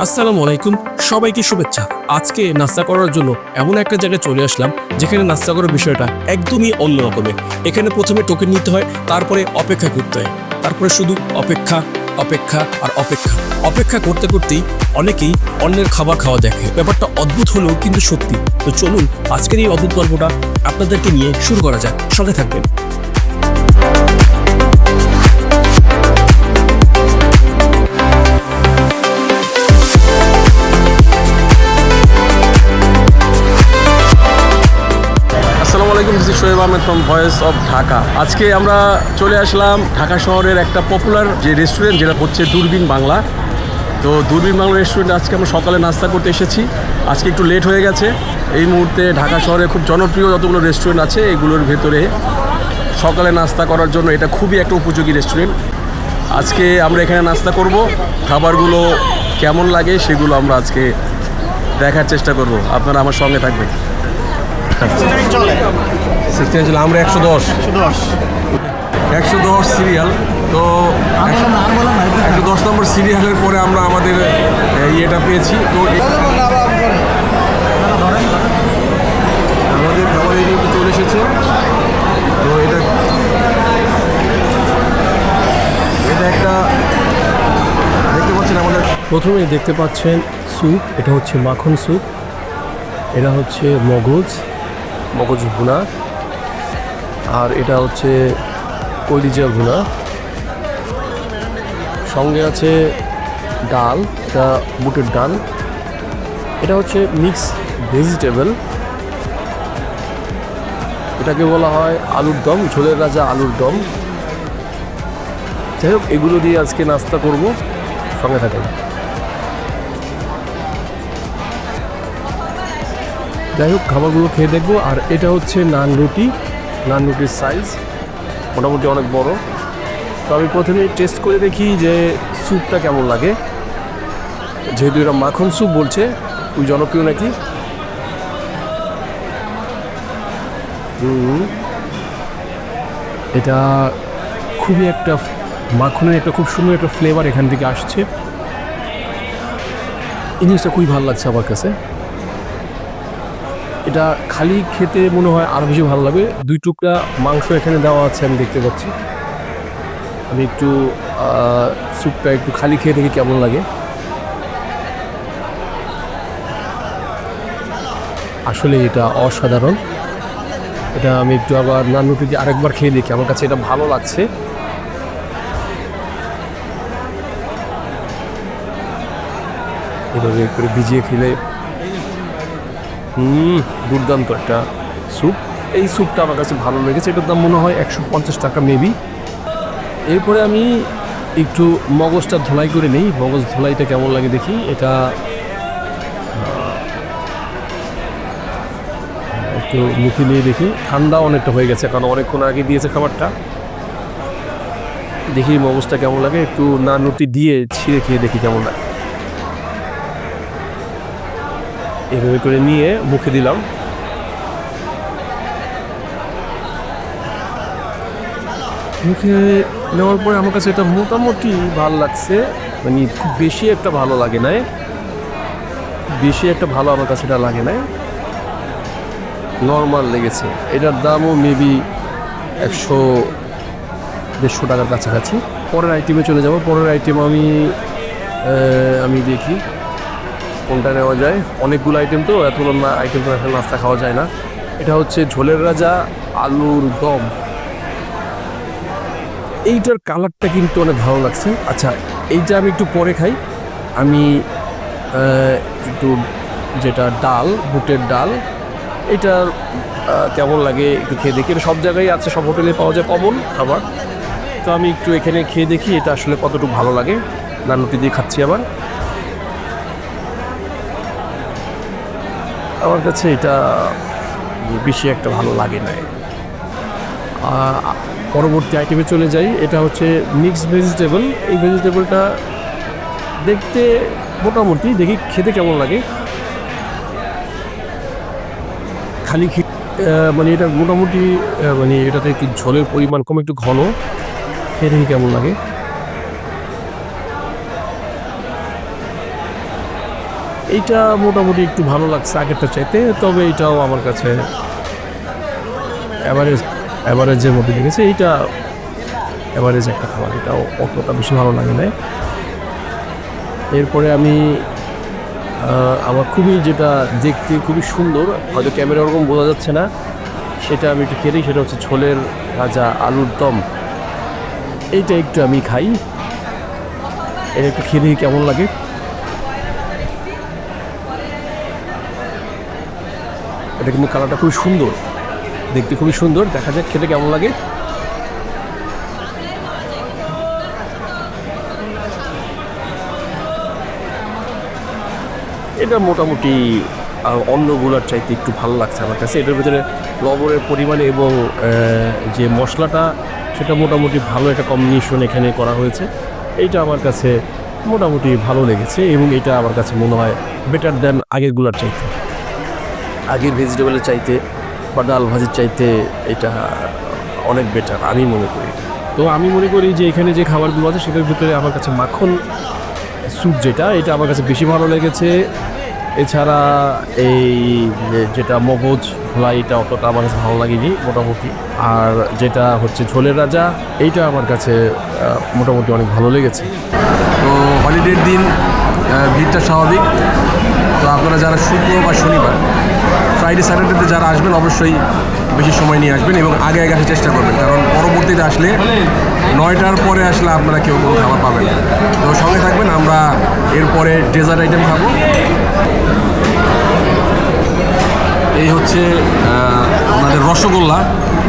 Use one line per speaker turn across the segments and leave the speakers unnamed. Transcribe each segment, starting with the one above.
আসসালামু আলাইকুম। সবাইকে শুভেচ্ছা। আজকে নাস্তা করার জন্য এমন একটা জায়গায় চলে আসলাম, যেখানে নাস্তা করার বিষয়টা একদমই অন্য রকমের। এখানে প্রথমে টোকেন নিতে হয়, তারপরে অপেক্ষা করতে হয়। তারপরে শুধু অপেক্ষা অপেক্ষা আর অপেক্ষা। অপেক্ষা করতে করতেই অনেকেই অন্যের খাবার খাওয়া দেখে। ব্যাপারটা অদ্ভুত হলেও কিন্তু সত্যি। তো চলুন, আজকের এই অদ্ভুত গল্পটা আপনাদেরকে নিয়ে শুরু করা যাক। সাথে থাকবেন।
Shoaib Ahmed from voice of Dhaka আজকে আমরা চলে আসলাম ঢাকা শহরের একটা পপুলার যে রেস্টুরেন্ট যেটা হচ্ছে দূরবীন বাংলা। তো দূরবীন বাংলা রেস্টুরেন্টে আজকে আমরা সকালে নাস্তা করতে এসেছি। আজকে একটু লেট হয়ে গেছে। এই মুহূর্তে ঢাকা শহরে খুব জনপ্রিয় যতগুলো রেস্টুরেন্ট আছে, এগুলোর ভেতরে সকালে নাস্তা করার জন্য এটা খুবই একটা উপযোগী রেস্টুরেন্ট আজকে আমরা এখানে নাস্তা করব। খাবারগুলো কেমন লাগে সেগুলো আমরা আজকে দেখার চেষ্টা করব। আপনারা আমার সঙ্গে থাকবেন। সিক্সটিন ছিল আমরা একশো দশ।
দশ।
একশো দশ সিরিয়াল তো একশো দশ নম্বর সিরিয়ালের পরে আমরা আমাদের ইয়েটা পেয়েছি তো আমাদের খাবার এই চলে এসেছে। তো এটা এটা একটা দেখতে পাচ্ছেন আমাদের
প্রথমেই দেখতে পাচ্ছেন স্যুপ এটা হচ্ছে মাখন স্যুপ। এটা হচ্ছে মগজ। মগজ ভুনা। আর এটা হচ্ছে কলিজা ভুনা। সঙ্গে আছে ডাল, এটা বুটের ডাল। এটা হচ্ছে মিক্স ভেজিটেবল। এটাকে বলা হয় আলুর দম, ঝোলের রাজা আলুর দম। যাই হোক, এগুলো দিয়ে আজকে নাস্তা করব। সঙ্গে থাকেন। যাই হোক, খাবারগুলো খেয়ে দেখব। আর এটা হচ্ছে নান রুটি। নান রুটির সাইজ মোটামুটি অনেক বড়। তো আমি প্রথমে টেস্ট করে দেখি যে স্যুপটা কেমন লাগে। যেহেতু এটা মাখন স্যুপ বলছে ওই জনপ্রিয় নাকি? এটা খুবই একটা মাখনের একটা খুব সুন্দর একটা ফ্লেভার এখান থেকে আসছে। এই জিনিসটা খুবই ভালো লাগছে আমার কাছে। এটা খালি খেতে মনে হয় আরও বেশি ভালো লাগবে দুই টুকরা মাংস এখানে দেওয়া আছে, আমি দেখতে পাচ্ছি। আমি একটু স্যুপটা একটু খালি খেয়ে দেখি কেমন লাগে। আসলে এটা অসাধারণ। এটা আমি একটু আবার নান রুটি দিয়ে আরেকবার খেয়ে দেখি, আমার কাছে এটা ভালো লাগছে। এভাবে করে ভিজিয়ে খেলে হুম, দুর্দান্ত একটা স্যুপ। এই স্যুপটা আমার কাছে ভালো লেগেছে, এটার দাম মনে হয় একশো পঞ্চাশ টাকা, মেবি। এরপরে আমি একটু মগজটা ধোলাই করে নেই। মগজ ধোলাইটা কেমন লাগে দেখি। এটা একটু মুখে নিয়ে দেখি। ঠান্ডা অনেকটা হয়ে গেছে, কারণ অনেকক্ষণ আগে দিয়েছে খাবারটা। দেখি মগজটা কেমন লাগে, একটু নান রুটি দিয়ে ছিঁড়ে খেয়ে দেখি কেমন লাগে। এভাবে করে নিয়ে মুখে দিলাম। মুখে নেওয়ার পরে আমার কাছে এটা মোটামুটি ভালো লাগছে। মানে খুব বেশি একটা ভালো লাগে নাই। বেশি একটা ভালো আমার কাছে এটা লাগে নাই। নর্মাল লেগেছে। এটার দামও মেবি একশো দেড়শো টাকার কাছাকাছি। পরের আইটেমে চলে যাব। পরের আইটেম আমি আমি দেখি। কোনটা নেওয়া যায়? অনেকগুলো আইটেম তো এতগুলো না আইটেম তো এখন নাস্তা খাওয়া যায় না। এটা হচ্ছে ঝোলের রাজা আলুর দম। এইটার কালারটা কিন্তু অনেক ভালো লাগছে। আচ্ছা এইটা আমি একটু পরে খাই। আমি একটু যেটা ডাল, বুটের ডাল, এটার কেমন লাগে একটু খেয়ে দেখি। এটা সব জায়গায় আছে, সব হোটেলে পাওয়া যায়, কমন খাবার। তো আমি একটু এখানে খেয়ে দেখি এটা আসলে কতটুকু ভালো লাগে। নানুটি দিয়ে খাচ্ছি আবার। আমার কাছে এটা বেশি একটা ভালো লাগে না। পরবর্তী আইটেমে চলে যাই। এটা হচ্ছে মিক্স ভেজিটেবল এই ভেজিটেবলটা দেখতে মোটামুটি, দেখি খেতে কেমন লাগে। খালি মানে এটা মোটামুটি মানে এটাতে একটু ঝোলের পরিমাণ কম, একটু ঘন। দেখি কেমন লাগে। এইটা মোটামুটি একটু ভালো লাগছে আগেরটা চাইতে, তবে এটাও আমার কাছে অ্যাভারেজ অ্যাভারেজের মধ্যে লেগেছে, এইটা অ্যাভারেজ একটা খাবার, এটাও অতটা বেশি ভালো লাগে না এরপরে আমি আমার খুবই যেটা দেখতে খুবই সুন্দর, হয়তো ক্যামেরা ওরকম বোঝা যাচ্ছে না, সেটা আমি একটু খেলি সেটা হচ্ছে ছোলের ভাজা আলুর দম। এইটা একটু আমি খাই। এটা একটু দেখি কেমন লাগে? এটা কিন্তু কালারটা খুবই সুন্দর। দেখতে খুবই সুন্দর। দেখা যাক খেতে কেমন লাগে। এটা মোটামুটি অন্যগুলোর চাইতে একটু ভালো লাগছে আমার কাছে। এটার ভিতরে লবণের পরিমাণ এবং যে মশলাটা, সেটা মোটামুটি ভালো একটা কম্বিনেশন এখানে করা হয়েছে। এইটা আমার কাছে মোটামুটি ভালো লেগেছে এবং এটা আমার কাছে মনে হয় বেটার দেন আগেরগুলোর চাইতে। আগের ভেজিটেবলের চাইতে বা ডাল ভাজির চাইতে এটা অনেক বেটার আমি মনে করি তো আমি মনে করি যে এখানে যে খাবারগুলো আছে সেটার ভিতরে আমার কাছে মাখন স্যুপ যেটা এটা আমার কাছে বেশি ভালো লেগেছে। এছাড়া এই যেটা মগজ খোলা এটা অতটা আমার কাছে ভালো লাগেনি মোটামুটি। আর যেটা হচ্ছে ঝোলের রাজা এইটা আমার কাছে মোটামুটি অনেক ভালো লেগেছে।
তো হলিডের দিন ভিড়টা স্বাভাবিক। তো আপনারা যারা শুক্র বা শনিবার ফ্রাইডে স্যাটারডেতে যারা আসবেন, অবশ্যই বেশি সময় নিয়ে আসবেন এবং আগে আগে আসার চেষ্টা করবেন। কারণ পরবর্তীতে আসলে নয়টার পরে আসলে আপনারা কেউ কোনো খাবার পাবেন না। তো সঙ্গে থাকবেন, আমরা এরপরে ডেজার্ট আইটেম খাব। এই হচ্ছে আমাদের রসগোল্লা।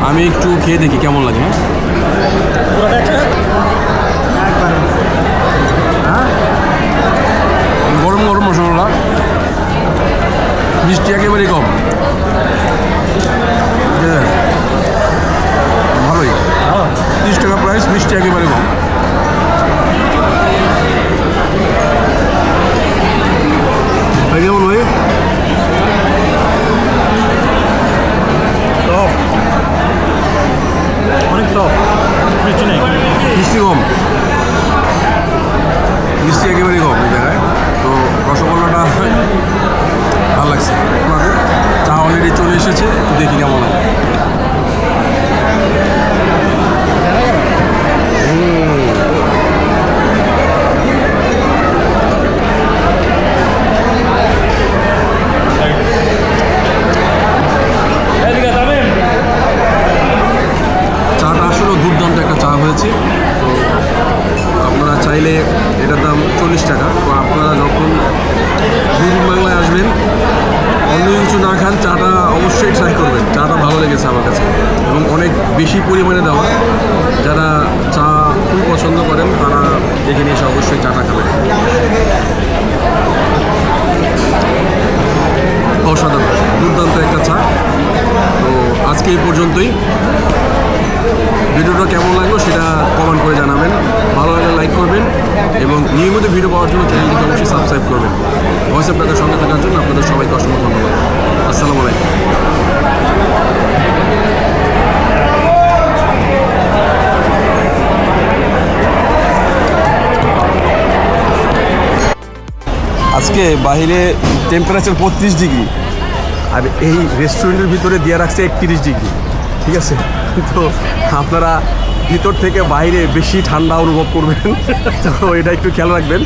আমি একটু খেয়ে দেখি কেমন লাগে। হ্যাঁ? গরম গরম রসগোল্লা। মিষ্টি একেবারেই কম? ভালোই। তিরিশ টাকা প্রাইস মিষ্টি একেবারে কম। ভাই কেমন ভাই দেখি চাটা আসলেও দুর্দান্ত একটা চা হয়েছে। আপনারা চাইলে এটার দাম চল্লিশ টাকা তো আপনারা যখন দুদিন বাংলায় আসবেন অন্য কিছু না খান চাটা অবশ্যই ট্রাই করবেন চাটা ভালো লেগেছে আমার কাছে এবং অনেক বেশি পরিমাণে দেওয়া। যারা চা খুব পছন্দ করেন, তারা এখানে এসে অবশ্যই চাটা খাবেন। অসাধারণ। দুর্দান্ত একটা চা। তো আজকে এই পর্যন্তই। ভিডিওটা কেমন লাগল সেটা কমেন্ট করে জানাবেন। ভালো লাগলে লাইক করবেন এবং নিয়মিত ভিডিও পাওয়ার জন্য চ্যানেলটিকে অবশ্যই সাবস্ক্রাইব করবেন। ভয়েস আপনাদের সঙ্গে থাকার জন্য আপনাদের সবাইকে অসংখ্য ধন্যবাদ। আসসালামু আলাইকুম। আজকে বাহিরে টেম্পারেচার বত্রিশ ডিগ্রি। আর এই রেস্টুরেন্টের ভিতরে দিয়ে রাখছে একত্রিশ ডিগ্রি। ঠিক আছে? তো আপনারা ভিতর থেকে বাইরে বেশি ঠান্ডা অনুভব করবেন। তো এটা একটু খেয়াল রাখবেন।